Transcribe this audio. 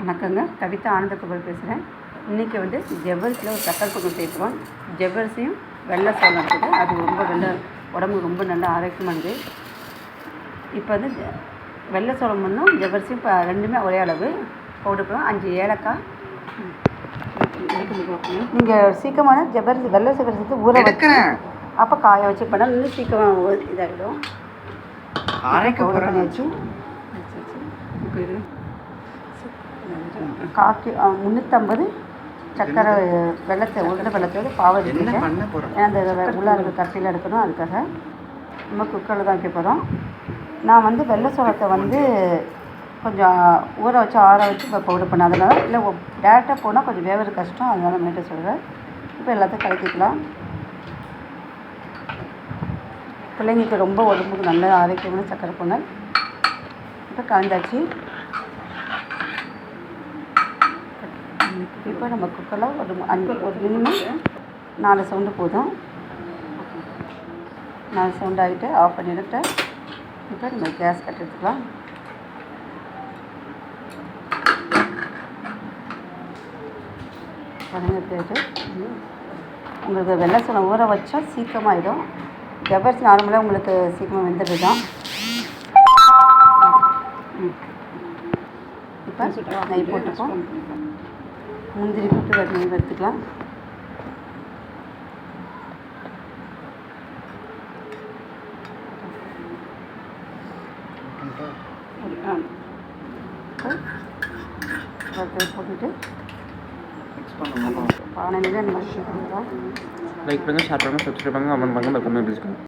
வணக்கங்க. கவிதா ஆனந்தகுமார் பேசுகிறேன் இன்றைக்கி வந்து ஜவ்வரிசியில் ஒரு சக்கரை பொங்கல் சேர்க்குறோம் ஜவ்வரிசியும் வெள்ளை சோளம் இருக்குது. அது ரொம்ப நல்ல உடம்புக்கு ரொம்ப நல்ல ஆரோக்கியமானது இப்போ வந்து வெள்ளை சோளம் ஒன்றும் ஜவ்வரிசியும் இப்போ ரெண்டுமே ஒரே அளவு. போட்டுக்கலாம். அஞ்சு ஏலக்காய். நீங்கள் சீக்கிரமான ஜவ்வரிசி வெள்ளை ஜவ்வரிசி ஊற வச்சு எடுக்கிறேன். அப்போ காய வச்சு பண்ணால் இன்னும் சீக்கிரமாக இதாகிடும் அரைக்க பவுடர் பண்ணி போகிறேன் வச்சு இப்போ இது காக்கி முந்நூற்றம்பது சக்கரை வெள்ளத்தை உருண்டை வெள்ளத்தோடு பாவை என்ன எடுத்துட்டேன் பண்ண போகிறேன் ஏன்னா அந்த வெ- உள்ள இருக்க கட்டியில் எடுக்கணும் அதுக்காக நம்ம குக்கரில் தான் வைக்க போகிறோம் நான் வந்து வெள்ளை சோளத்தை வந்து கொஞ்சம் ஊற வச்சு ஆற வச்சு இப்போ பவுடர் பண்ண அதனால இல்லை டேரெக்டாக போனால் கொஞ்சம் வேவது கஷ்டம். அதனால மேட்ட சொல்கிறேன் இப்போ எல்லாத்தையும் கலக்கிக்கலாம். பிள்ளைங்களுக்கு ரொம்ப உடம்புக்கு நல்ல ஆரோக்கியமான சக்கரை பொங்கல். இப்போ கலந்தாச்சு இப்போ நம்ம குக்கரில் ஒரு அஞ்சு ஒரு மினிமம் நாலு சவுண்டு போதும். நாலு சவுண்ட் ஆகிட்டு ஆஃப் பண்ணிவிட்டு இப்போ நம்ம கேஸ் கட் எடுத்துக்கலாம். உங்களுக்கு வெள்ளை சோளம் ஊற வச்சா சீக்கிரமாகிடும் ஜவ்வரிசி நார்மலாக உங்களுக்கு சீக்கிரமாக வெந்துடுது? தான் இப்போ நெய் போட்டுப்போம். முந்திரி போட்டு வேறு நெய் எடுத்துக்கலாம் இப்போ போட்டுட்டு மிக்ஸ் பண்ணணும் பானையில நம்ம வச்சுக்கலாம் லைக் பண்ணுங்கள் ஷேர் பண்ணுங்கள் சப்ஸ்கிரைப் பண்ணுங்கள் கமெண்ட் பண்ணுங்கள் மறக்காம பிடிச்சிக்கோங்க